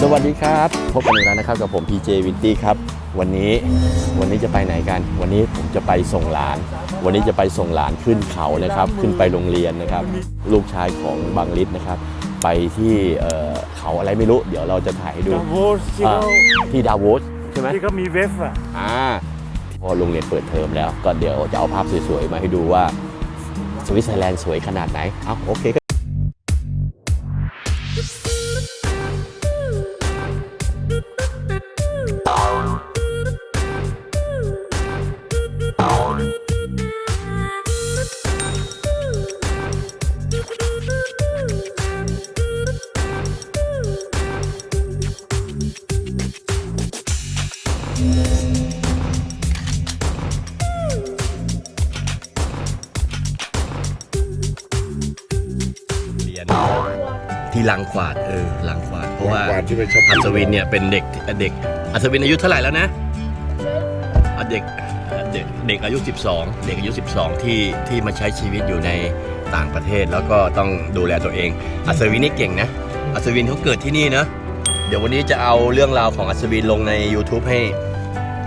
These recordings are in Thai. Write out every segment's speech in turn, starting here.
สวัสดีครับ พบกันอีกแล้วนะครับกับผม PJ w i n t y ครับ วันนี้วันนี้จะไปไหนกัน วันนี้ผมจะไปส่งหลาน วันนี้จะไปส่งหลานขึ้นเขานะครับ ขึ้นไปโรงเรียนนะครับ ลูกชายของบางลิศนะครับ ไปที่เอ่อเขาอะไรไม่รู้ เดี๋ยวเราจะถ่ายให้ดูดาโวสที่อ่าเขาที่ดาโวสใช่ไหม ที่เขามีเวฟอะ อ่าพอโรงเรียนเปิดเทอมแล้ว ก็เดี๋ยวจะเอาภาพสวยๆ มาให้ดูว่าสวิตเซอร์แลนด์สวยขนาดไหน เอาโอเค ที่ลังขวาดเออลังขวาดเพราะว่าลังขวาดที่เป็นช้อปปิ้อังศวินเนี่ยเป็นเด็กเด็กอัศวินอายุเท่าไหร่แล้วนะอะเด็กเด็กเด็กอายุ 12 เด็กอายุ 12 ที่ที่มาใช้ชีวิตอยู่ในต่างประเทศแล้วก็ต้องดูแลตัวเอง อัศวินนี่เก่งนะ อัศวินเขาเกิดที่นี่เนอะเดี๋ยววันนี้จะเอาเรื่องราวของอัศวินลงใน YouTube ให้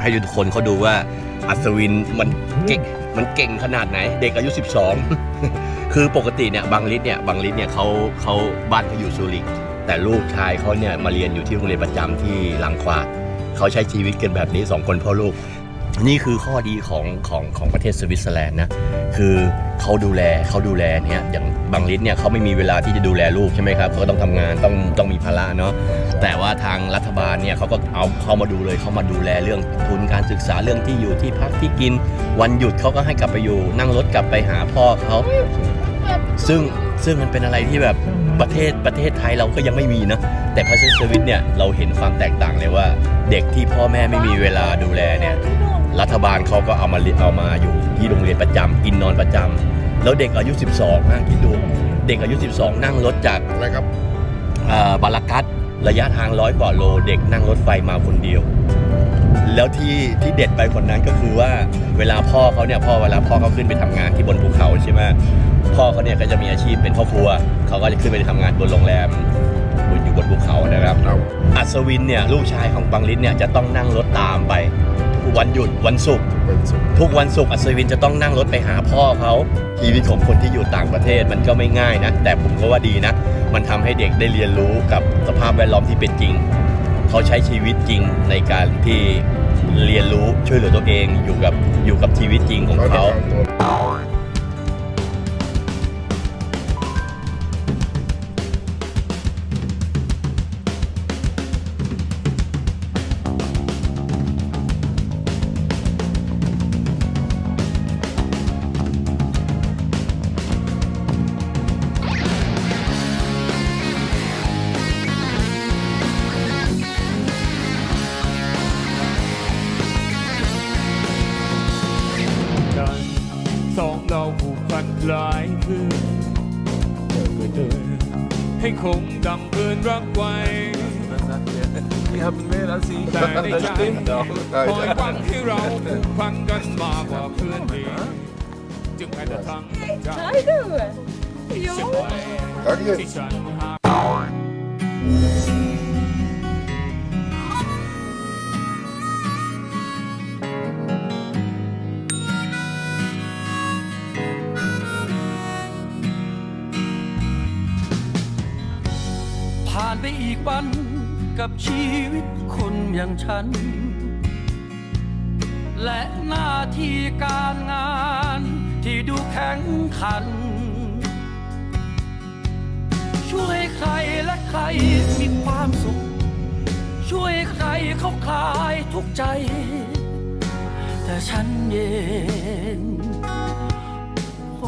ให้ทุกคนเขาดูว่าอัศวินมันเก่งมันเก่งขนาดไหน เด็กอายุ 12 คือปกติเนี่ยบางลิศเนี่ยบางลิศเนี่ยเขาเขาบ้านเขาอยู่ซูริก แต่ลูกชายเขาเนี่ยมาเรียนอยู่ที่โรงเรียนประจำที่ลังควาดเขาใช้ชีวิตกันแบบนี้สองคนพ่อลูก นี่คือข้อดีของของของประเทศสวิตเซอร์แลนด์นะคือเขาดูแลเขาดูแลเนี่ยอย่างบางลิศเนี่ยเขาไม่มีเวลาที่จะดูแลลูกใช่ไหมครับเขาก็ต้องทำงานต้องต้องมีภาระเนาะแต่ว่าทางรัฐบาลเนี่ยเขาก็เอาเข้ามาดูเลยเขามาดูแลเรื่องทุนการศึกษาเรื่องที่อยู่ที่พักที่กิน วันหยุดเขาก็ให้กลับไปอยู่ นั่งรถกลับไปหาพ่อเขา ซึ่งซึ่งมันเป็นอะไรที่แบบประเทศประเทศไทยเราก็ยังไม่มีนะแต่พัสสวิตเนี่ยเราเห็นความแตกต่างเลยว่า เด็กที่พ่อแม่ไม่มีเวลาดูแลเนี่ยรัฐบาลเขาก็เอามาเรียนเอามาอยู่ที่โรงเรียนประจำกินนอนประจำแล้วเด็กอายุ 12นะคิดดู เด็กอายุ 12 นั่งรถจากอะไรครับเอ่อบาลากัสระยะทางร้อยกว่าโล เด็กนั่งรถไฟมาคนเดียว แล้วที่ที่เด็ดไปคนนั้นก็คือว่าเวลาพ่อเขาเนี่ยพ่อเวลาพ่อเขาขึ้นไปทำงานที่บนภูเขาใช่ไหม พ่อเขาเนี่ยก็จะมีอาชีพเป็นพ่อครัว เขาก็จะขึ้นไปทำงานบนโรงแรมบนอยู่บนภูเขานะครับเอาอัศวินเนี่ยลูกชายของบังลิศเนี่ยจะต้องนั่งรถตามไปทุกวันหยุดวันศุกร์เป็นสุดทุกวันศุกร์อัศวินจะต้องนั่งรถไปหาพ่อเขาชีวิตของคนที่อยู่ต่างประเทศมันก็ไม่ง่ายนะ แต่ผมก็ว่าดีนะ มันทำให้เด็กได้เรียนรู้กับสภาพแวดล้อมที่เป็นจริง เขาใช้ชีวิตจริงในการที่เรียนรู้ช่วยเหลือตัวเองอยู่กับอยู่กับชีวิตจริงของเขา ผูกพันคล้ายคลื่นเดินก็เดินให้คงดังเกินรักไว้ Ich habe mehr als ich. แต่ในใจได้คอยหวังให้เราผูกพันกันมากกว่าเพื่อนเองจึงแม้จะทั้งใจ Tiger! เสียไป Danke. ที่ฉันหา ผ่านไปอีกวันกับชีวิตคนอย่างฉัน และหน้าที่การงานที่ดูแข็งขัน ช่วยใครและใครมีความสุข ช่วยใครเขาคลายทุกใจ แต่ฉันเอง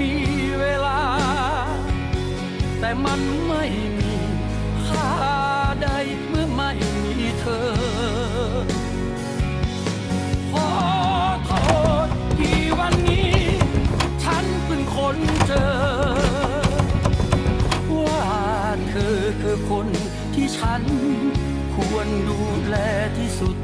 มีเวลา แต่มันไม่มีค่าใดเมื่อไม่มีเธอ ขอโทษที่วันนี้ ฉันเป็นคนเจอ ว่าเธอคือคนที่ฉันควรดูแลที่สุด